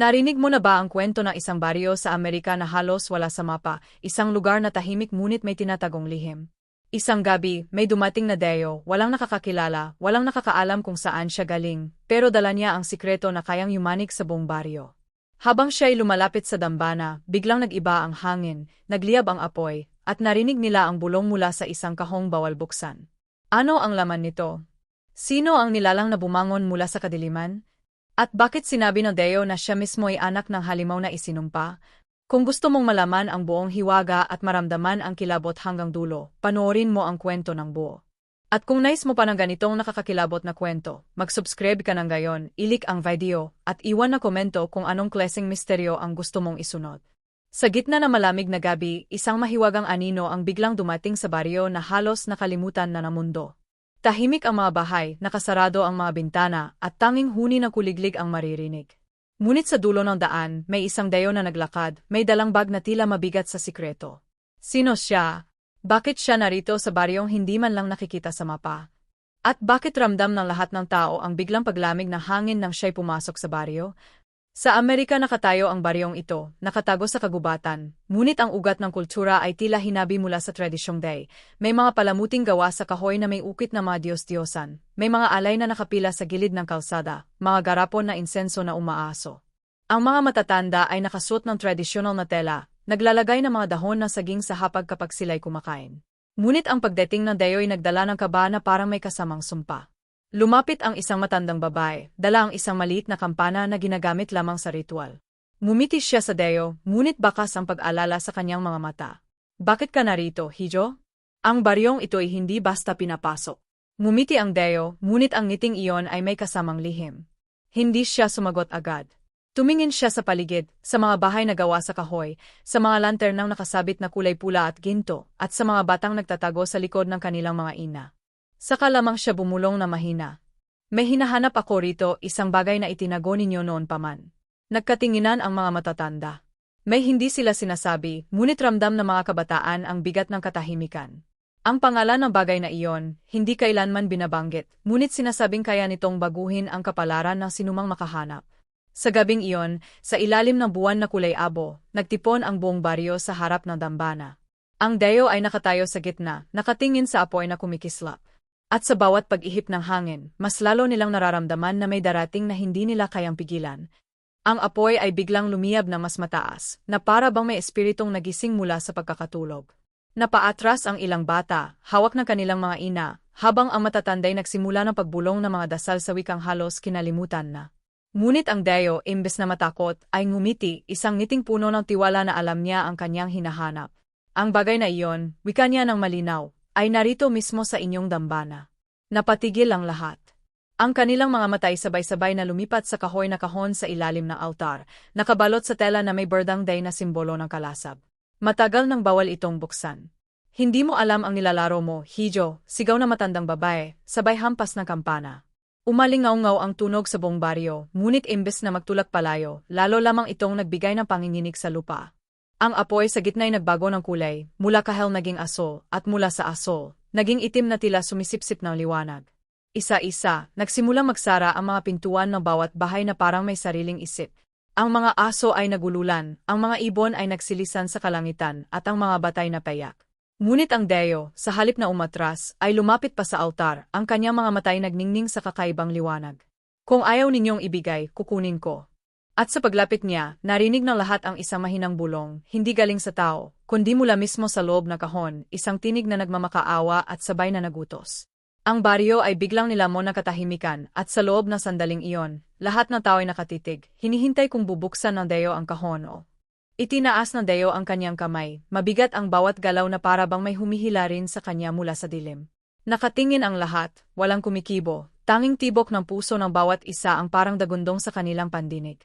Narinig mo na ba ang kwento ng isang baryo sa Amerika na halos wala sa mapa, isang lugar na tahimik ngunit may tinatagong lihim? Isang gabi, may dumating na Deo, walang nakakakilala, walang nakakaalam kung saan siya galing, pero dala niya ang sikreto na kayang yumanik sa buong baryo. Habang siya'y lumalapit sa dambana, biglang nag-iba ang hangin, nagliyab ang apoy, at narinig nila ang bulong mula sa isang kahong bawal buksan. Ano ang laman nito? Sino ang nilalang na bumangon mula sa kadiliman? At bakit sinabi ng Deo na siya mismo ay anak ng halimaw na isinumpa? Kung gusto mong malaman ang buong hiwaga at maramdaman ang kilabot hanggang dulo, panoorin mo ang kwento ng buo. At kung nais mo pa ng ganitong nakakakilabot na kwento, mag-subscribe ka ng gayon, ilik ang video, at iwan na komento kung anong klaseng misteryo ang gusto mong isunod. Sa gitna na malamig na gabi, isang mahiwagang anino ang biglang dumating sa baryo na halos nakalimutan na ng mundo. Tahimik ang mga bahay, nakasarado ang mga bintana, at tanging huni ng kuliglig ang maririnig. Ngunit sa dulo ng daan, may isang dayo na naglakad, may dalang bag na tila mabigat sa sikreto. Sino siya? Bakit siya narito sa baryong hindi man lang nakikita sa mapa? At bakit ramdam ng lahat ng tao ang biglang paglamig ng hangin nang siya'y pumasok sa baryo? Sa Amerika nakatayo ang baryong ito, nakatago sa kagubatan, ngunit ang ugat ng kultura ay tila hinabi mula sa tradisyong day. May mga palamuting gawa sa kahoy na may ukit na mga Diyos-Diyosan, may mga alay na nakapila sa gilid ng kalsada, mga garapon na insenso na umaaso. Ang mga matatanda ay nakasuot ng tradisyonal na tela, naglalagay ng mga dahon ng saging sa hapag kapag sila'y kumakain. Ngunit ang pagdating ng Deyo'y nagdala ng kaba na parang may kasamang sumpa. Lumapit ang isang matandang babae, dala ang isang maliit na kampana na ginagamit lamang sa ritual. Ngumiti siya sa Deo, ngunit bakas ang pag-alala sa kanyang mga mata. Bakit ka narito, Hijo? Ang baryong ito ay hindi basta pinapasok. Ngumiti ang Deo, ngunit ang ngiting iyon ay may kasamang lihim. Hindi siya sumagot agad. Tumingin siya sa paligid, sa mga bahay na gawa sa kahoy, sa mga lanternang nakasabit na kulay pula at ginto, at sa mga batang nagtatago sa likod ng kanilang mga ina. Saka lamang siya bumulong na mahina. May hinahanap ako rito isang bagay na itinago ninyo noon pa man. Nagkatinginan ang mga matatanda. May hindi sila sinasabi, ngunit ramdam ng mga kabataan ang bigat ng katahimikan. Ang pangalan ng bagay na iyon, hindi kailanman binabanggit, ngunit sinasabing kaya nitong baguhin ang kapalaran ng sinumang makahanap. Sa gabing iyon, sa ilalim ng buwan na kulay abo, nagtipon ang buong baryo sa harap ng dambana. Ang Deo ay nakatayo sa gitna, nakatingin sa apoy na kumikislap. At sa bawat pag-ihip ng hangin, mas lalo nilang nararamdaman na may darating na hindi nila kayang pigilan. Ang apoy ay biglang lumiyab na mas mataas, na para bang may espiritong nagising mula sa pagkakatulog. Napaatras ang ilang bata, hawak ng kanilang mga ina, habang ang matatanday nagsimula ng pagbulong ng mga dasal sa wikang halos kinalimutan na. Ngunit ang Deo, imbes na matakot, ay ngumiti, isang ngiting puno ng tiwala na alam niya ang kanyang hinahanap. Ang bagay na iyon, wika niya ng malinaw, ay narito mismo sa inyong dambana. Napatigil ang lahat. Ang kanilang mga matay sabay-sabay na lumipat sa kahoy na kahon sa ilalim ng altar, nakabalot sa tela na may berdang day na simbolo ng kalasab. Matagal nang bawal itong buksan. Hindi mo alam ang nilalaro mo, Hijo, sigaw na matandang babae, sabay hampas ng kampana. Umalingaw-ngaw ang tunog sa buong baryo, ngunit imbes na magtulak palayo, lalo lamang itong nagbigay ng panginginig sa lupa. Ang apoy sa gitna'y nagbago ng kulay, mula kahel naging aso, at mula sa aso, naging itim na tila sumisipsip ng liwanag. Isa-isa, nagsimulang magsara ang mga pintuan ng bawat bahay na parang may sariling isip. Ang mga aso ay nagululan, ang mga ibon ay nagsilisan sa kalangitan, at ang mga batay na payak. Ngunit ang Deo, sa halip na umatras, ay lumapit pa sa altar, ang kanyang mga matay nagningning sa kakaibang liwanag. Kung ayaw ninyong ibigay, kukunin ko. At sa paglapit niya, narinig ng lahat ang isang mahinang bulong, hindi galing sa tao, kundi mula mismo sa loob na kahon, isang tinig na nagmamakaawa at sabay na nagutos. Ang baryo ay biglang nilamon ng katahimikan, at sa loob ng sandaling iyon, lahat ng tao ay nakatitig, hinihintay kung bubuksan ng Deo ang kahon o. Itinaas ng Deo ang kanyang kamay, mabigat ang bawat galaw na para bang may humihila rin sa kanya mula sa dilim. Nakatingin ang lahat, walang kumikibo, tanging tibok ng puso ng bawat isa ang parang dagundong sa kanilang pandinig.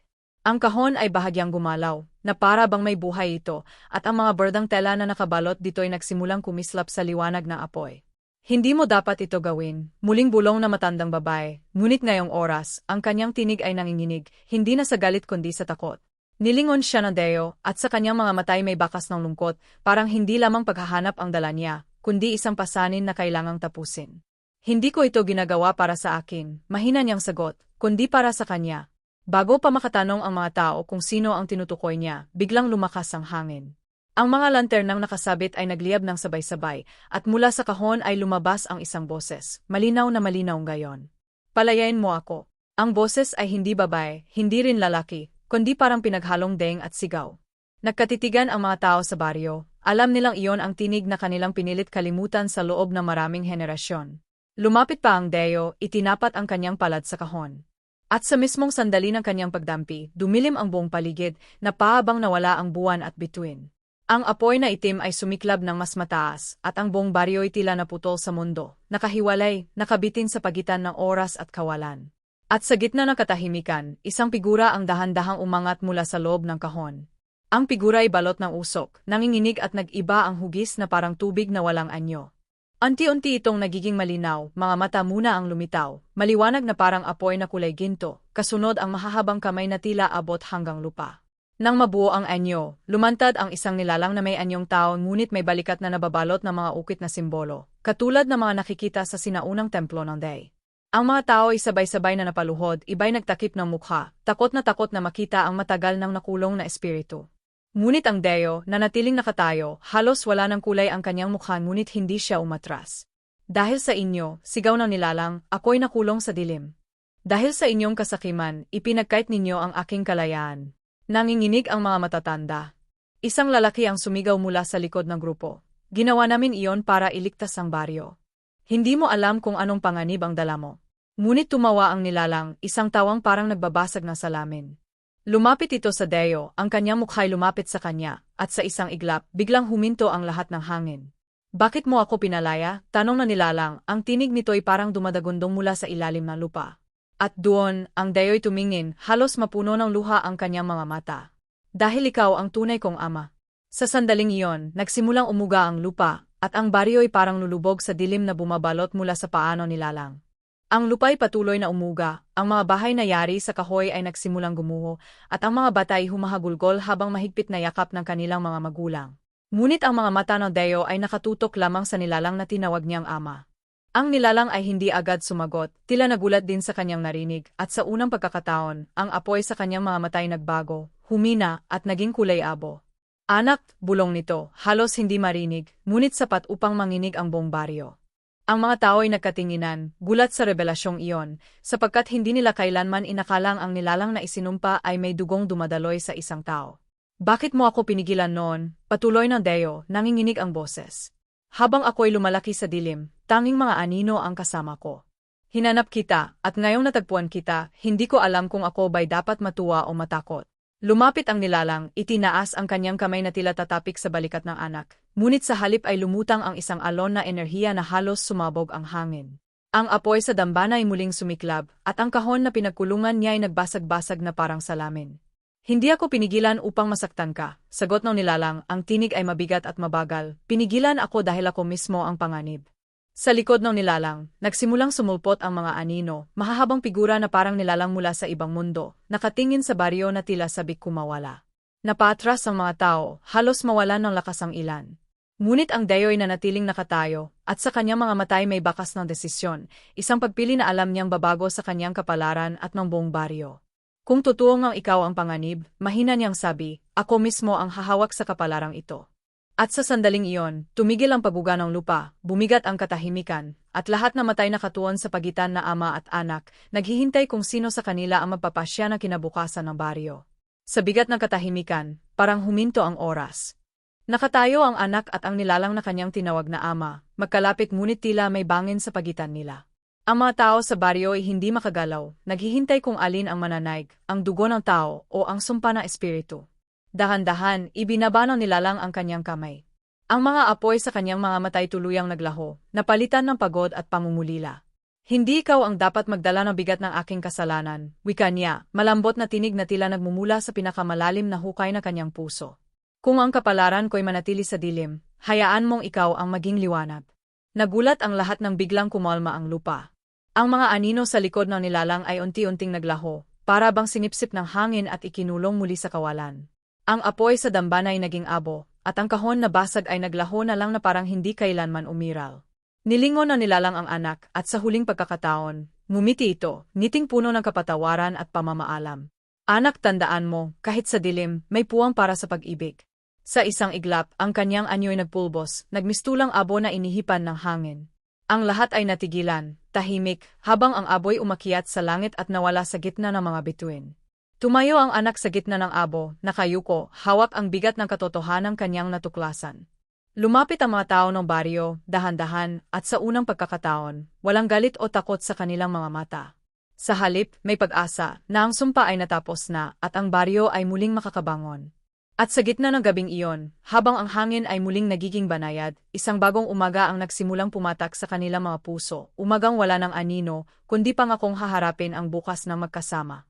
Ang kahon ay bahagyang gumalaw, na para bang may buhay ito, at ang mga berdang tela na nakabalot dito ay nagsimulang kumislap sa liwanag ng apoy. Hindi mo dapat ito gawin, muling bulong na matandang babae, ngunit ngayong oras, ang kanyang tinig ay nanginginig, hindi na sa galit kundi sa takot. Nilingon siya ng Deo, at sa kanyang mga matay may bakas ng lungkot, parang hindi lamang paghahanap ang dala niya, kundi isang pasanin na kailangang tapusin. Hindi ko ito ginagawa para sa akin, mahina niyang sagot, kundi para sa kanya, Bago pa makatanong ang mga tao kung sino ang tinutukoy niya, biglang lumakas ang hangin. Ang mga lanternang nakasabit ay nagliyab ng sabay-sabay, at mula sa kahon ay lumabas ang isang boses, malinaw na malinaw ngayon. Palayain mo ako. Ang boses ay hindi babae, hindi rin lalaki, kundi parang pinaghalong deng at sigaw. Nagkatitigan ang mga tao sa baryo, alam nilang iyon ang tinig na kanilang pinilit kalimutan sa loob ng maraming henerasyon. Lumapit pa ang Deo, itinapat ang kanyang palad sa kahon. At sa mismong sandali ng kanyang pagdampi, dumilim ang buong paligid, na pahabang nawala ang buwan at bituin. Ang apoy na itim ay sumiklab ng mas mataas, at ang buong baryo'y tila naputol sa mundo, nakahiwalay, nakabitin sa pagitan ng oras at kawalan. At sa gitna ng katahimikan, isang figura ang dahan-dahang umangat mula sa loob ng kahon. Ang figura ay balot ng usok, nanginginig at nag-iba ang hugis na parang tubig na walang anyo. Unti-unti itong nagiging malinaw, mga mata muna ang lumitaw, maliwanag na parang apoy na kulay ginto, kasunod ang mahahabang kamay na tila abot hanggang lupa. Nang mabuo ang anyo, lumantad ang isang nilalang na may anyong tao ngunit may balikat na nababalot ng mga ukit na simbolo, katulad ng mga nakikita sa sinaunang templo ng Day. Ang mga tao ay sabay-sabay na napaluhod, iba'y nagtakip ng mukha, takot na takot na makita ang matagal ng nakulong na espiritu. Ngunit ang Deo, na natiling nakatayo, halos wala ng kulay ang kanyang mukha ngunit hindi siya umatras. Dahil sa inyo, sigaw ng nilalang, ako'y nakulong sa dilim. Dahil sa inyong kasakiman, ipinagkait ninyo ang aking kalayaan. Nanginginig ang mga matatanda. Isang lalaki ang sumigaw mula sa likod ng grupo. Ginawa namin iyon para iligtas ang baryo. Hindi mo alam kung anong panganib ang dala mo. Ngunit tumawa ang nilalang, isang tawang parang nagbabasag ng salamin. Lumapit ito sa Deo, ang kanyang mukha'y lumapit sa kanya, at sa isang iglap, biglang huminto ang lahat ng hangin. Bakit mo ako pinalaya? Tanong na nilalang, ang tinig nito'y parang dumadagundong mula sa ilalim ng lupa. At doon, ang Deo'y tumingin, halos mapuno ng luha ang kanyang mga mata. Dahil ikaw ang tunay kong ama. Sa sandaling iyon, nagsimulang umuga ang lupa, at ang baryo'y parang lulubog sa dilim na bumabalot mula sa paano nilalang. Ang lupa'y patuloy na umuga, ang mga bahay na yari sa kahoy ay nagsimulang gumuho, at ang mga batay humahagulgol habang mahigpit na yakap ng kanilang mga magulang. Ngunit ang mga mata ng Deo ay nakatutok lamang sa nilalang na tinawag niyang ama. Ang nilalang ay hindi agad sumagot, tila nagulat din sa kanyang narinig, at sa unang pagkakataon, ang apoy sa kanyang mga matay nagbago, humina, at naging kulay abo. Anak, bulong nito, halos hindi marinig, ngunit sapat upang manginig ang buong baryo. Ang mga tao ay nagkatinginan, gulat sa revelasyong iyon, sapagkat hindi nila kailanman inakalang ang nilalang na isinumpa ay may dugong dumadaloy sa isang tao. Bakit mo ako pinigilan noon? Patuloy ng Deo, nanginginig ang boses. Habang ako'y lumalaki sa dilim, tanging mga anino ang kasama ko. Hinanap kita, at ngayong natagpuan kita, hindi ko alam kung ako ba'y dapat matuwa o matakot. Lumapit ang nilalang, itinaas ang kanyang kamay na tila tatapik sa balikat ng anak. Ngunit sa halip ay lumutang ang isang alon na enerhiya na halos sumabog ang hangin. Ang apoy sa dambana ay muling sumiklab, at ang kahon na pinagkulungan niya ay nagbasag-basag na parang salamin. Hindi ako pinigilan upang masaktan ka, sagot ng nilalang, ang tinig ay mabigat at mabagal, pinigilan ako dahil ako mismo ang panganib. Sa likod ng nilalang, nagsimulang sumulpot ang mga anino, mahahabang figura na parang nilalang mula sa ibang mundo, nakatingin sa baryo na tila sabik kumawala. Napatras ang mga tao, halos mawalan ng lakas ang ilan. Ngunit ang Deyo'y nanatiling nakatayo, at sa kanyang mga matay may bakas ng desisyon, isang pagpili na alam niyang babago sa kanyang kapalaran at ng buong baryo. Kung totoo ngang ikaw ang panganib, mahina niyang sabi, ako mismo ang hahawak sa kapalarang ito. At sa sandaling iyon, tumigil ang paguga ng lupa, bumigat ang katahimikan, at lahat na matay na katuon sa pagitan na ama at anak, naghihintay kung sino sa kanila ang magpapasya ng kinabukasan ng baryo. Sa bigat ng katahimikan, parang huminto ang oras. Nakatayo ang anak at ang nilalang na kanyang tinawag na ama, magkalapit ngunit tila may bangin sa pagitan nila. Ang mga tao sa baryo ay hindi makagalaw, naghihintay kung alin ang mananaig, ang dugo ng tao o ang sumpa na espiritu. Dahan-dahan, ibinaba ng nilalang ang kanyang kamay. Ang mga apoy sa kanyang mga matay tuluyang naglaho, napalitan ng pagod at pangungulila. Hindi ikaw ang dapat magdala ng bigat ng aking kasalanan, wika niya, malambot na tinig na tila nagmumula sa pinakamalalim na hukay na kanyang puso. Kung ang kapalaran ko'y manatili sa dilim, hayaan mong ikaw ang maging liwanag. Nagulat ang lahat ng biglang kumalma ang lupa. Ang mga anino sa likod ng nilalang ay unti-unting naglaho, para bang sinipsip ng hangin at ikinulong muli sa kawalan. Ang apoy sa dambana ay naging abo, at ang kahon na basag ay naglaho na lang na parang hindi kailanman umiral. Nilingon na nilalang ang anak, at sa huling pagkakataon, ngumiti ito, ngiting puno ng kapatawaran at pamamaalam. Anak tandaan mo, kahit sa dilim, may puwang para sa pag-ibig. Sa isang iglap, ang kanyang anyo'y nagpulbos, nagmistulang abo na inihipan ng hangin. Ang lahat ay natigilan, tahimik, habang ang aboy umakyat sa langit at nawala sa gitna ng mga bituin. Tumayo ang anak sa gitna ng abo, nakayuko, hawak ang bigat ng katotohanan kanyang natuklasan. Lumapit ang mga tao ng baryo, dahan-dahan, at sa unang pagkakataon, walang galit o takot sa kanilang mga mata. Sa halip, may pag-asa na ang sumpa ay natapos na at ang baryo ay muling makakabangon. At sa gitna ng gabing iyon, habang ang hangin ay muling nagiging banayad, isang bagong umaga ang nagsimulang pumatak sa kanilang mga puso, umagang wala ng anino, kundi pangakong haharapin ang bukas ng magkasama.